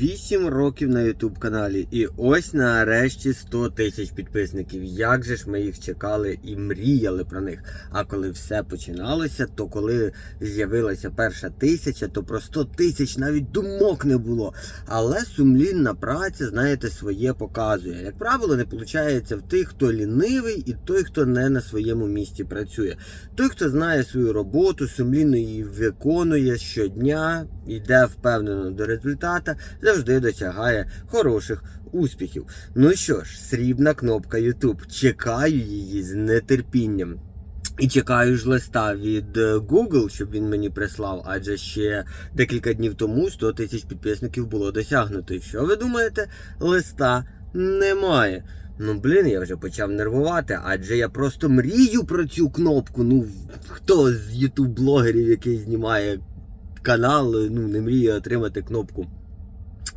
8 років на YouTube каналі. І ось нарешті 100 тисяч підписників. Як же ж ми їх чекали і мріяли про них. А коли все починалося, то коли з'явилася перша тисяча, то про 100 тисяч навіть думок не було. Але сумлінна праця, знаєте, своє показує. Як правило, не виходить в тих, хто лінивий, і той, хто не на своєму місці працює. Той, хто знає свою роботу, сумлінно її виконує щодня, йде впевнено до результата, завжди досягає хороших успіхів. Ну що ж, срібна кнопка YouTube. Чекаю її з нетерпінням. І чекаю ж листа від е, Google, щоб він мені прислав, адже ще декілька днів тому 100 тисяч підписників було досягнуто. І що ви думаєте? Листа немає. Ну блін, я вже почав нервувати, адже я просто мрію про цю кнопку. Ну хто з ютуб-блогерів, який знімає канал, ну не мріє отримати кнопку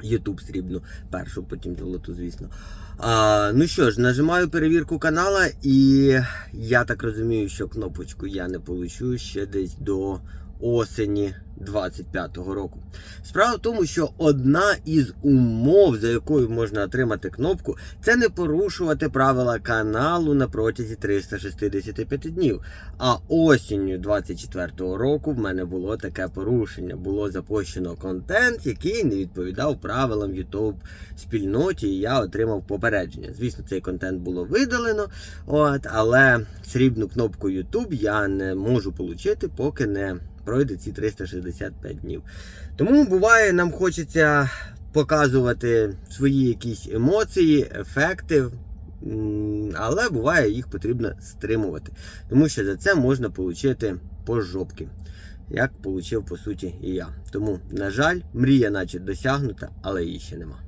YouTube срібну, першу, потім золоту, звісно. А, ну що ж, нажимаю перевірку канала, і я так розумію, що кнопочку я не получу ще десь до осені 25-го року. Справа в тому, що одна із умов, за якою можна отримати кнопку, це не порушувати правила каналу на протязі 365 днів. А осінню 24-го року в мене було таке порушення. Було запущено контент, який не відповідав правилам YouTube спільноті, і я отримав попередження. Звісно, цей контент було видалено, от, але срібну кнопку YouTube я не можу отримати, поки не пройде ці 365 днів. Тому буває, нам хочеться показувати свої якісь емоції, ефекти. Але буває, їх потрібно стримувати. Тому що за це можна отримати по жопки. Як отримав, по суті, і я. Тому, на жаль, мрія наче досягнута, але її ще нема.